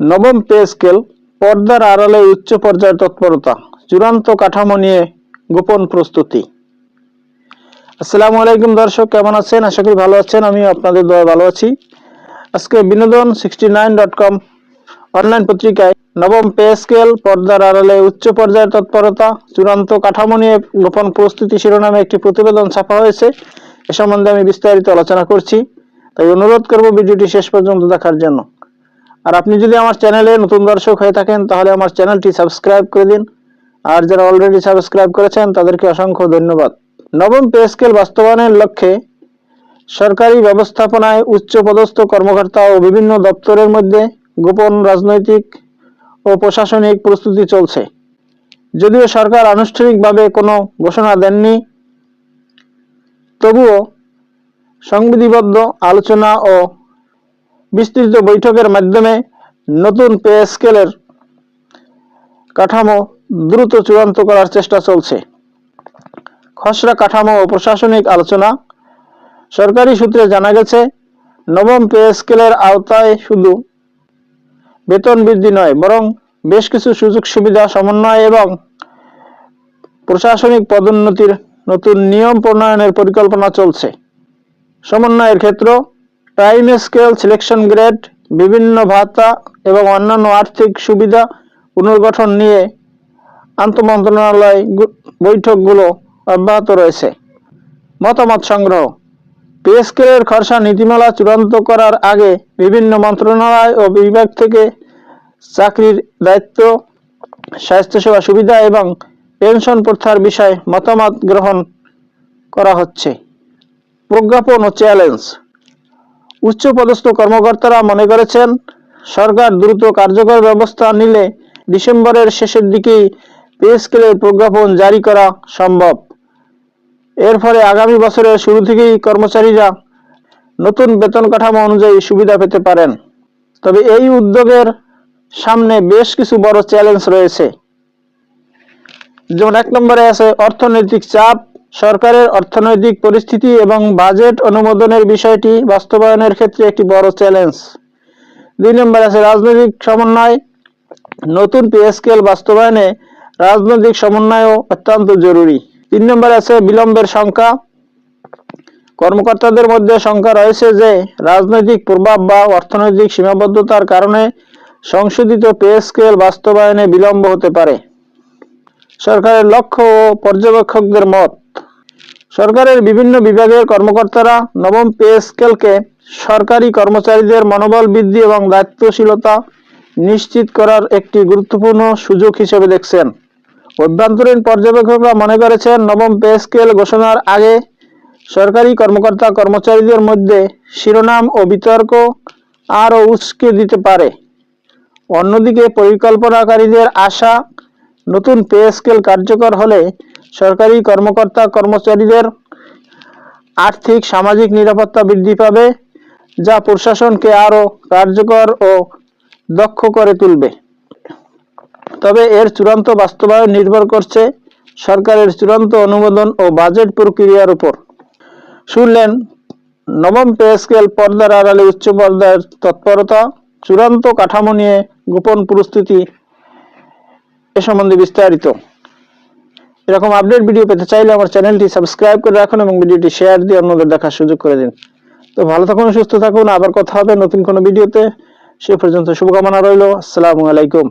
নবম pay scale, পর্দার আড়ালে উচ্চ পর্যায়ের তৎপরতা, চূড়ান্ত কাঠামো নিয়ে গোপন প্রস্তুতি। আসসালামু আলাইকুম দর্শক, কেমন আছেন? আশা করি ভালো আছেন আমি আপনাদের দয়া ভালো আছি। আজকে Binodon sixty nine dot com online পত্রিকায় নবম পে স্কেল, পর্দার আড়ালে উচ্চ পর্যায়ের তৎপরতা, চূড়ান্ত কাঠামো নিয়ে গোপন প্রস্তুতি শিরোনামে একটি প্রতিবেদন ছাপা হয়েছে। এ সম্বন্ধে আমি বিস্তারিত আলোচনা করছি। তাই অনুরোধ করব ভিডিওটি শেষ পর্যন্ত দেখার জন্য। আর আপনি যদি আমার চ্যানেলে নতুন দর্শক হয়ে থাকেন, তাহলে আমার চ্যানেলটি সাবস্ক্রাইব করে দিন। আর যারা অলরেডি সাবস্ক্রাইব করেছেন, তাদেরকে অসংখ্য ধন্যবাদ। নবম পে স্কেল বাস্তবায়নের লক্ষ্যে সরকারি ব্যবস্থাপনায় উচ্চ পদস্থ কর্মকর্তা ও বিভিন্ন দপ্তরের মধ্যে গোপন রাজনৈতিক ও প্রশাসনিক প্রস্তুতি চলছে। যদিও সরকার আনুষ্ঠানিকভাবে কোনো ঘোষণা দেননি, তবুও সংবিধিবদ্ধ আলোচনা ও বিস্তৃত বৈঠকের মাধ্যমে নতুন পে স্কেলের কাঠামো দ্রুত চূড়ান্ত করার চেষ্টা চলছে। খসড়া কাঠামো ও প্রশাসনিক আলোচনা। সরকারি সূত্রে জানা গেছে, নবম পে স্কেলের আওতায় শুধু বেতন বৃদ্ধি নয়, বরং বেশ কিছু সুযোগ সুবিধা সমন্বয় এবং প্রশাসনিক পদোন্নতির নতুন নিয়ম প্রণয়নের পরিকল্পনা চলছে। সমন্বয়ের ক্ষেত্র টাইম স্কেল সিলেকশন গ্রেড বিভিন্ন ভাতা এবং অন্যান্য আর্থিক সুবিধা পুনর্গঠন নিয়ে আন্তঃমন্ত্রণালয় বৈঠকগুলো অব্যাহত রয়েছে। মতামত সংগ্রহ। পে স্কেলের খরচা নীতিমালা চূড়ান্ত করার আগে বিভিন্ন মন্ত্রণালয় ও বিভাগ থেকে চাকরির দায়িত্ব, স্বাস্থ্যসেবা সুবিধা এবং পেনশন প্রথার বিষয়ে মতামত গ্রহণ করা হচ্ছে। প্রজ্ঞাপন ও চ্যালেঞ্জ উচ্চপদস্থ কর্মকর্তারা মনে করেছেন, সরকার দ্রুত কার্যকর ব্যবস্থা নিলে ডিসেম্বরের শেষের দিকেই পে স্কেলের প্রজ্ঞাপন জারি করা সম্ভব। এর ফলে আগামী বছরের শুরু থেকেই কর্মচারীরা নতুন বেতন কাঠামো অনুযায়ী সুবিধা পেতে পারেন। তবে এই উদ্যোগের সামনে বেশ কিছু বড় চ্যালেঞ্জ রয়েছে। যেমন এক নম্বরে আছে অর্থনৈতিক চাপ সরকারের অর্থনৈতিক পরিস্থিতি এবং বাজেট অনুমোদনের বিষয়টি বাস্তবায়নের ক্ষেত্রে একটি বড় চ্যালেঞ্জ। দুই নম্বর আছে রাজনৈতিক সমন্বয়। নতুন পে স্কেল বাস্তবায়নে রাজনৈতিক সমন্বয়ও অত্যন্ত জরুরি। তিন নম্বর আছে বিলম্বের সংখ্যা। কর্মকর্তাদের মধ্যে সংখ্যা রয়েছে যে রাজনৈতিক প্রভাব বা অর্থনৈতিক সীমাবদ্ধতার কারণে সংশোধিত পে স্কেল বাস্তবায়নে বিলম্ব হতে পারে। সরকারের লক্ষ্য ও পর্যবেক্ষকদের মত সরকারের বিভিন্ন বিভাগের কর্মকর্তারা নবম পে স্কেলকে সরকারি কর্মচারীদের মনোবল বৃদ্ধি এবং দায়িত্বশীলতা নিশ্চিত করার একটি গুরুত্বপূর্ণ সুযোগ হিসেবে দেখছেন। অভ্যন্তরীণ পর্যবেক্ষকরা মনে করেছেন, নবম পে স্কেল ঘোষণার আগে সরকারি কর্মকর্তা কর্মচারীদের মধ্যে শিরোনাম ও বিতর্ক আরও উস্কে দিতে পারে। অন্যদিকে পরিকল্পনাকারীদের আশা, নতুন পে স্কেল কার্যকর হলে সরকারি কর্মকর্তা কর্মচারীদের আর্থিক, সামাজিক নিরাপত্তা বৃদ্ধি পাবে, যা প্রশাসনকে আরও কার্যকর ও দক্ষ করে তুলবে। তবে এর চূড়ান্ত বাস্তবায়ন নির্ভর করছে সরকারের চূড়ান্ত অনুমোদন ও বাজেট প্রক্রিয়ার উপর। শুনলেন, নবম পে স্কেল পর্দার আড়ালে উচ্চ পর্দার তৎপরতা, চূড়ান্ত কাঠামো নিয়ে গোপন প্রস্তুতি এ সম্বন্ধে বিস্তারিত। এরকম আপডেট ভিডিও পেতে চাইলে আমার চ্যানেলটি সাবস্ক্রাইব করে রাখুন এবং ভিডিওটি শেয়ার দিয়ে অন্যদের দেখার সুযোগ করে দিন। তো ভালো থাকুন, সুস্থ থাকুন, আবার কথা হবে নতুন কোনো ভিডিওতে সে পর্যন্ত শুভকামনা রইল। আসসালামু আলাইকুম।